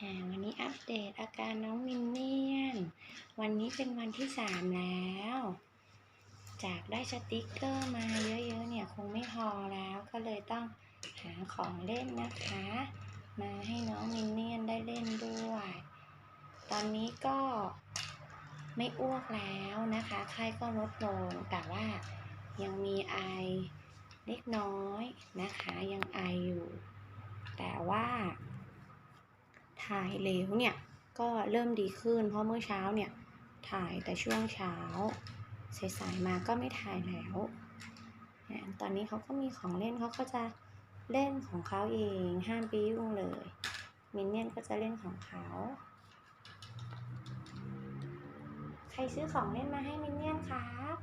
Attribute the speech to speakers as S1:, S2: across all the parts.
S1: อ่าวันนี้อัปเดตอาการน้องมินเนี่ยน วันนี้เป็นวันที่สามแล้ว จากได้สติกเกอร์มาเยอะๆเนี่ยคงไม่พอแล้วก็เลยต้องหาของเล่นนะคะ มาให้น้องมินเนี่ยนได้เล่นด้วย ตอนนี้ก็ไม่อ้วกแล้วนะคะไข้ก็ลดลงแต่ว่ายังมีไอเล็กน้อยนะคะยังไออยู่ แต่ว่า ถ่ายเหลวเนี่ยก็เริ่มดีขึ้น เพราะเมื่อเช้าเนี่ยถ่ายแต่ช่วงเช้าสายๆมาก็ไม่ถ่ายแล้วตอนนี้เขาก็มีของเล่นเขาก็จะเล่นของเขาเองห้ามไปยุ่งเลย มินเนี่ยนก็จะเล่นของเขา ใครซื้อของเล่นมาให้มินเนี่ยนครับ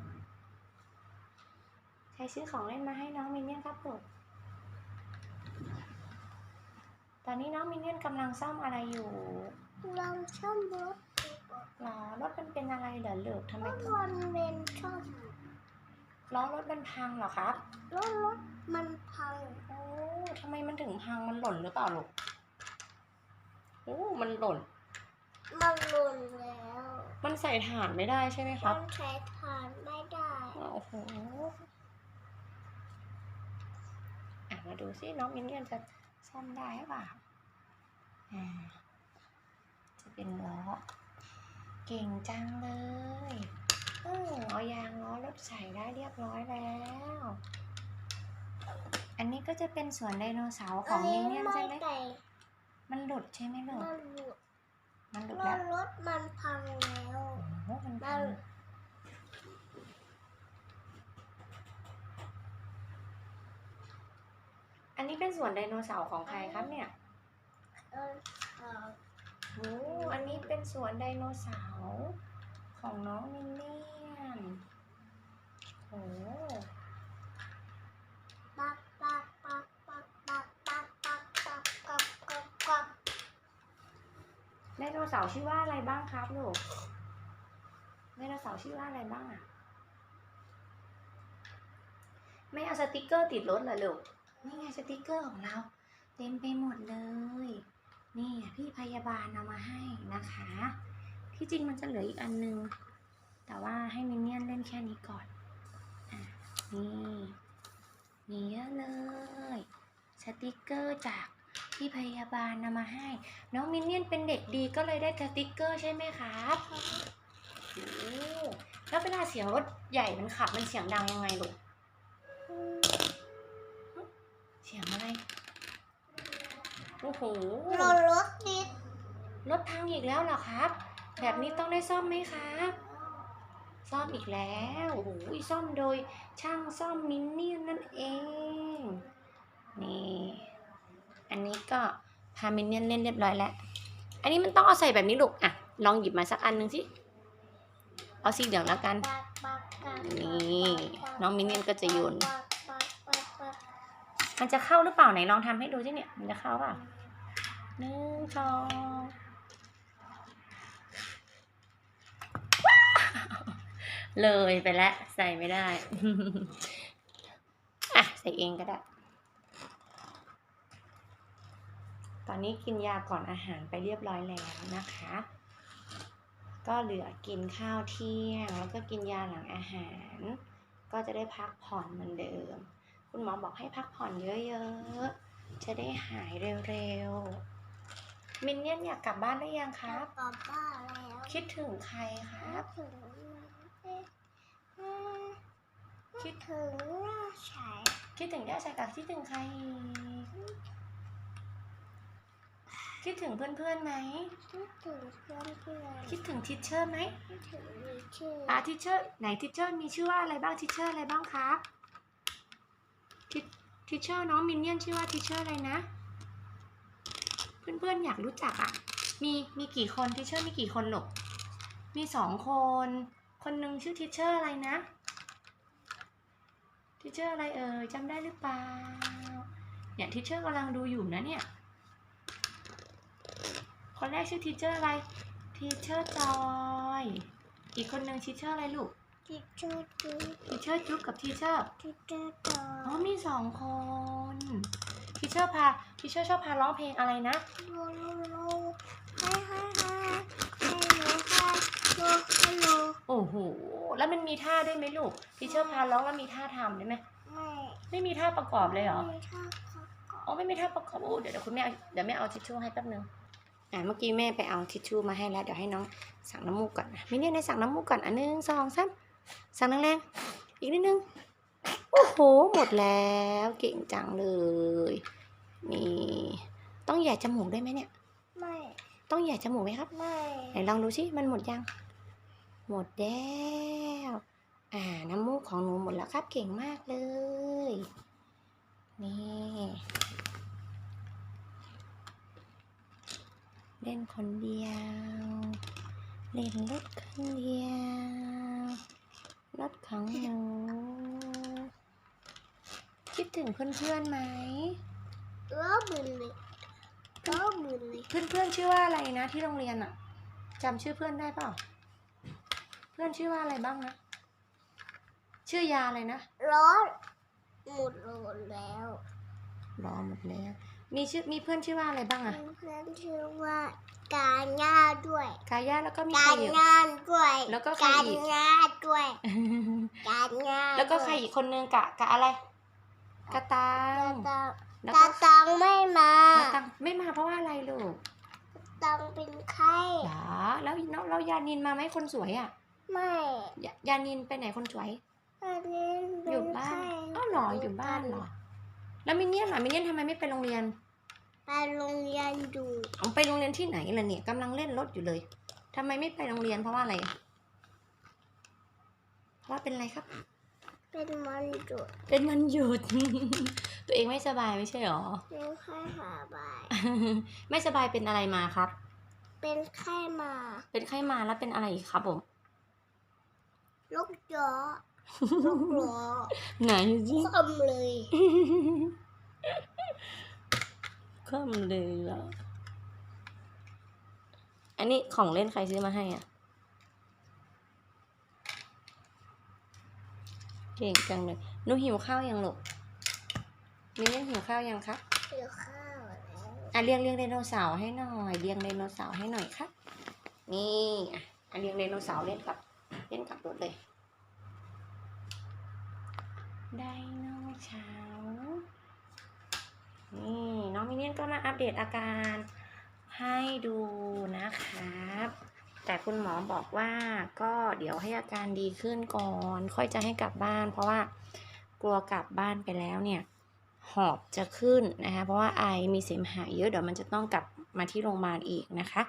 S1: ใครซื้อของเล่นมาให้น้องมินเนี่ยนครับลูก ตอนนี้น้องมินเนี่ยนกำลังซ่อมอะไรอยู่
S2: ลองช่อมรถ
S1: หรอรถมันเป็นอะไรเหรอลูกทำไม
S2: รถ
S1: ถึง
S2: วันเป็นช่อม
S1: ล้อรถมันพังเหรอครับ
S2: รถรถมันพัง
S1: โอ้ทำไมมันถึงพังมันหล่นหรือเปล่าลูกโอ้มันหล่น
S2: มันหล่นแล้ว
S1: มันใส่ถ่านไม่ได้ใช่ไหมค
S2: มั
S1: รับ
S2: นใช้ทานไม่ได้
S1: โอ้โหอะมาดูซิน้องมินเนี่ยนจะซ่อมได้หรือเปล่าอ่า จะเป็นล้อ เก่งจังเลยเออเอายางล้อรถใส่ได้เรียบร้อยแล้ว อันนี้ก็จะเป็นสวนไดโนเสาร์ของมินเนี่ยนใช่ไหม
S2: แต่
S1: มันหลุดใช่ไหมลูก
S2: มันหลุด
S1: มันหลุด
S2: ร
S1: แล้ว
S2: ถรถมันพังแล้ว
S1: โอ้โหมัน
S2: มั
S1: พัง
S2: น
S1: อันนี้เป็นสวนไดโนเสาร์ของใครครับเนี่ย
S2: เออ
S1: โอ้อันนี้เป็นสวนไดโนเสาร์ของน้องมินเนี่ยนโอ้
S2: ปักปักปักปักปักปักปักปักปักปักปัก
S1: ไดโนเสาร์ชื่อว่าอะไรบ้างครับลูกไดโนเสาร์ชื่อว่าอะไรบ้างอะไม่เอาสติกเกอร์ติดรถเหรอลูก นี่ไงสติกเกอร์ของเรา เต็มไปหมดเลย ยาบาลเอามาให้นะคะ ที่จริงมันจะเหลืออีกอันนึง แต่ว่าให้มินเนี่ยนเล่นแค่นี้ก่อนอะนี่มีเยอะเลย สติกเกอร์จากพี่พยาบาลนำมาให้ น้องมินเนี่ยนเป็นเด็กดีก็เลยได้สติกเกอร์ใช่ไหมครับแล้วเวลาเสียงรถใหญ่มันขับมันเสียงดังยังไงลูกเสียงอะไร โอ้โห
S2: รถนิด
S1: รถพังอีกแล้วเหรอครับ แบบนี้ต้องได้ซ่อมไหมครับ ซ่อมอีกแล้วโอ้โหซ่อมโดยช่างซ่อมมินเนี่ยนั่นเอง นี่ อันนี้ก็พามินเนี่ยนเล่นเรียบร้อยแล้ว อันนี้มันต้องเอาใส่แบบนี้ลูก อะ ลองหยิบมาสักอันหนึ่งสิ เอาสีเหลืองแล้วกัน นี่น้องมินเนี่ยนก็จะโยน มันจะเข้าหรือเปล่าไหนลองทำให้ดูสิเนี่ย มันจะเข้าเปล่าหนึ่งสองว้าว เลยไปแล้วใส่ไม่ได้ อะ ใส่เองก็ได้ ตอนนี้กินยาก่อนอาหารไปเรียบร้อยแล้วนะคะ ก็เหลือกินข้าวเที่ยง แล้วก็กินยาหลังอาหาร ก็จะได้พักผ่อนเหมือนเดิม คุณหมอบอกให้พักผ่อนเยอะๆ จะได้หายเร็วๆ มินเนี่ยนอยากกลับบ้านได้ยังค
S2: ครั
S1: รั
S2: บบกลับบ้านแล้ว
S1: คิดถึงใครครับ
S2: ถึง คิดถึงราชาย
S1: คิดถึงย่าชายกับคิดถึงใครอีกคิดถึงเพื่อนๆไหม
S2: คิดถึงเพื่อนเพื่อน
S1: คิดถึงทิชเชอร์ไหม
S2: คิดถึงมีชื่อ
S1: อะทิชเชอร์ไหนทิชเชอร์มีชื่อว่าอะไรบ้างทิชเชอร์อะไรบ้างครับทิทิชเชอร์น้องมินเนี่ยนชื่อว่าทิชเชอร์อะไรนะ เพื่อนๆอยากรู้จักอะ มีมีกี่คนทิชเชอร์มีกี่คนหรอกมีสองคน คนหนึ่งชื่อทิชเชอร์อะไรนะ ทิชเชอร์อะไรเอ่ยจำได้หรือเปล่า เนี่ยทิชเชอร์กำลังดูอยู่นะเนี่ย คนแรกชื่อทิชเชอร์อะไรทิชเชอร์จอย อีกคนหนึ่งทิชเชอร์อะไรลูก
S2: ที่ชื่อจุ๊
S1: ทิชเชอร์จุ๊บกับทิชเชอร์
S2: ที่ชื่อต่อ
S1: อ๋อมีสองคนททีเชอร์พาทีเชอร์ชอบพาร้องเพลงอะไรนะ
S2: โลโลโลให้ให้ให้ให้โลให้โลให้ โล
S1: โอ้โห แล้วมันมีท่าด้วยไหมลูกทีเชอร์พาร้องแล้วมีท่าทำได้ไหม
S2: ไม่
S1: ไม่มีท่าประกอบเลยเหรอ
S2: ไม่ชอบเขาก่อน
S1: อ๋อไม่มีท่าประกอบโอ้เดี๋ยวเดี๋ยวคุณแม่เอาเดี๋ยวแม่เอาทิชชู่ให้แป๊บนึงอ่าเมื่อกี้แม่ไปเอาทิชชู่มาให้แล้วเดี๋ยวให้น้องสั่งน้ำมูกก่อนนะมิเนี่ยในสั่งน้ำมูกก่อนอันหนึ่งสองสามสั่งแรงๆอีกนิดนึงโอ้โหหมดแล้วเก่งจังเลยนี่ต้องแหย่จมูกได้ไหมเนี่ย
S2: ไม่
S1: ต้องแหย่จมูกไหมครับ
S2: ไม่
S1: ไหนลองดูสิมันหมดยัง หมดแล้วอ่าน้ำมูกของหนูหมดแล้วครับเก่งมากเลย นี่เล่นคนเดียว เล่นรถคนเดียวรถของหนูคิดถึงเพื่อนๆไหม
S2: ก็มือเลยก็มือเลย
S1: เพื่อนๆชื่อว่าอะไรนะที่โรงเรียนอะจำชื่อเพื่อนได้เปล่า เพื่อนชื่อว่าอะไรบ้างนะ ชื่อยาอะไรนะ
S2: ร้อนหมดโลแล้ว
S1: รอหมดแล้ว มีชื่อมีเพื่อนชื่อว่าอะไรบ้างอะ
S2: เพื่อนชื่อว่าการงาด้วย
S1: กายาแล้วก็มี
S2: กา
S1: ใคร
S2: ร
S1: อีก
S2: งานด้วย
S1: แล้วก็ใคร
S2: การ
S1: อีก
S2: งาด้วยการงาน
S1: แล้วก็ใครอีกคนนึงกะกะอะไรกะตัง
S2: ตา
S1: แล้ว
S2: ตา
S1: ก็
S2: ตังไม่มา
S1: กะตังไม่มาเพราะว่าอะไรลูก
S2: ตังเป็นไข้
S1: หรอแล้วน้องเรายานินมาไหมคนสวยอะ
S2: ไม่
S1: ยายานินไปไหนคนสวย
S2: อันนี้
S1: อ
S2: เป็น
S1: ยู่บ้าน
S2: ไข้
S1: อ้าวเหรออยู่บ้านเหรอ แล้วมินเนี่ยนล่ะมินเนี่ยนทำไมไม่ไปโรงเรียน
S2: ไปโรงเรียนอยู่
S1: เอาไปโรงเรียนที่ไหนล่ะเนี่ยกำลังเล่นรถอยู่เลยทำไมไม่ไปโรงเรียนเพราะว่าอะไร เพราะว่าเป็นอะไรครับ
S2: เป็นมันหยุด
S1: เป็นวันหยุด ตัวเองไม่สบายไม่ใช่หรอ
S2: เป็นไข้หาบาย
S1: ไม่สบายเป็นอะไรมาครับ
S2: เป็นไข้มา
S1: เป็นไข้มาแล้วเป็นอะไรอีกครับผม
S2: ลูกจอลูกหลอ
S1: ไหนสิ
S2: คำเลย
S1: ข้ามเลยเหรออันนี้ของเล่นใครซื้อมาให้อะ เก่งจังเลยหนูหิวข้าวยังลูกมีเรื่องหิวข้าวยังครับ
S2: เกี่ยวข้าวแล้ว
S1: อะเรียงเรียงไดโนเสาร์ให้หน่อยเรียงไดโนเสาร์ให้หน่อยครับ นี่อะอะเรียงไดโนเสาร์เล่นกับ เล่นกับรถเลย ไดโนเสานี่น้องมินเนี่ยนก็มาอัปเดตอาการให้ดูนะครับ แต่คุณหมอบอกว่าก็เดี๋ยวให้อาการดีขึ้นก่อน ค่อยจะให้กลับบ้าน เพราะว่ากลัวกลับบ้านไปแล้วเนี่ย หอบจะขึ้นนะคะ เพราะว่าไอมีเสมหะเยอะเดี๋ยวมันจะต้องกลับมาที่โรงพยาบาลอีกนะคะ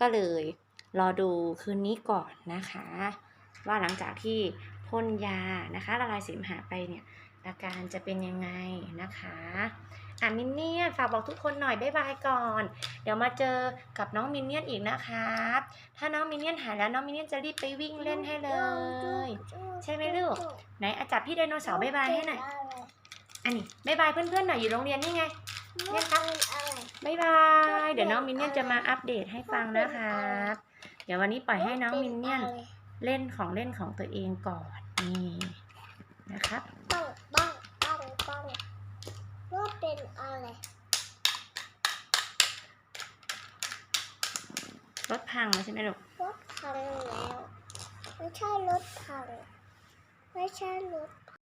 S1: ก็เลยรอดูคืนนี้ก่อนนะคะ ว่าหลังจากที่พ่นยานะคะละลายเสมหะไปเนี่ยอาการจะเป็นยังไงนะคะอะมินเนี่ยฝากบอกทุกคนหน่อยบ๊ายบายก่อน เดี๋ยวมาเจอกับน้องมินเนี่ยอีกนะครับ ถ้าน้องมินเนี่ยหายแล้วน้องมินเนี่ยจะรีบไปวิ่งเล่นให้เลย ใช่ไหมลูก ไหนอาจับพี่ไดโนเสาร์บ๊ายบายให้หน่อย อันนี้บ๊ายบายเพื่อนๆหน่อยอยู่โรงเรียนนี่ไง
S2: เนี่ยครับ
S1: บ๊ายบาย เดี๋ยวน้องมินเนี่ยจะมาอัปเดตให้ฟังนะครับ เดี๋ยววันนี้ปล่อยให้น้องมินเนี่ย เล่นของเล่นของตัวเองก่อนนี่นะครับ
S2: ปังปังปังปังว่าเป็นอะไร
S1: รถพังแล้วใช่ไหมลูก
S2: รถพังแล้ว ไม่ใช่รถพัง ไม่ใช่รถ